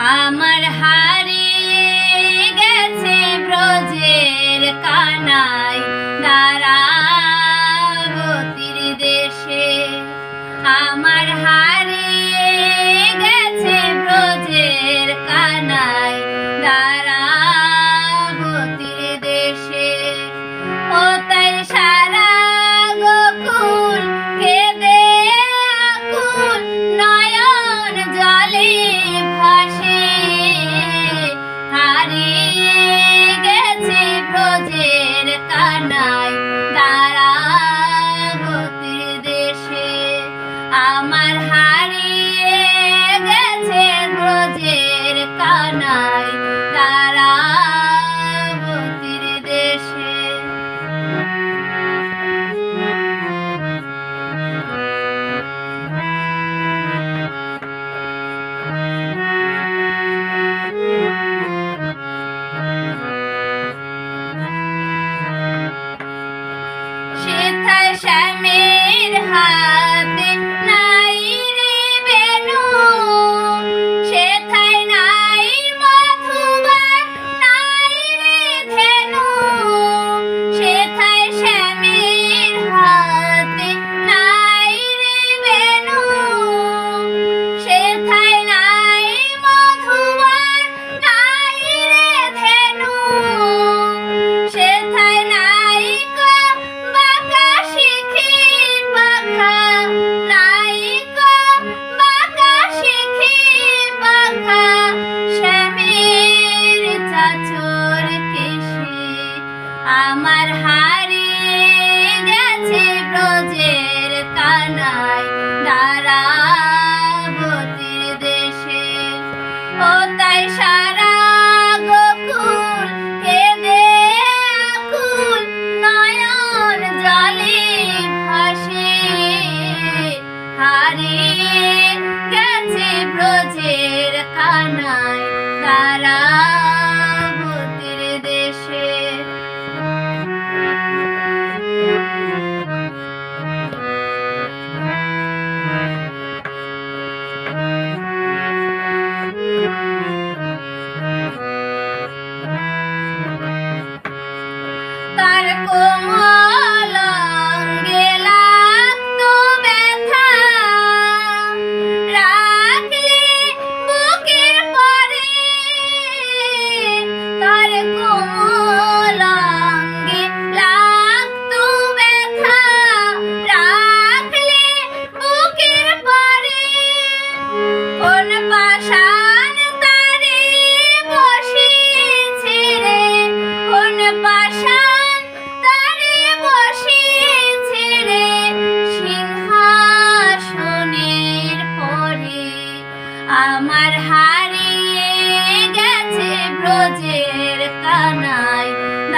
আমার হারিয়ে গেছে ব্রজের কানায় দাঁড়া আমার হারিয়ে গেছে ব্রজের কানায় তারা para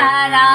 তারা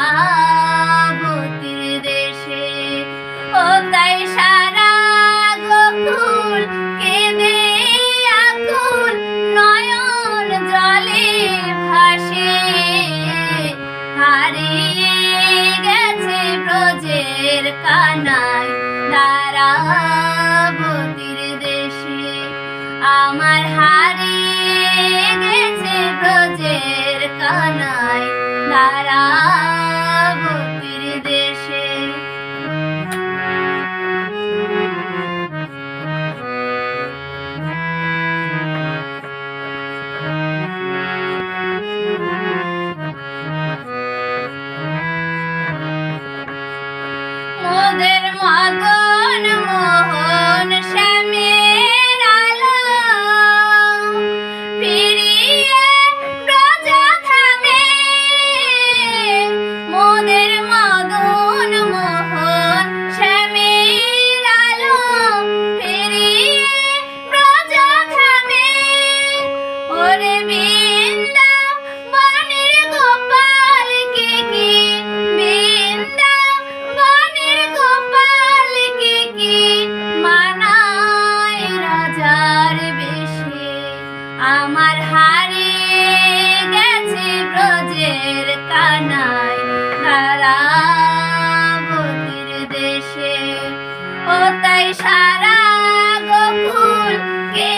সারা গোকুল কে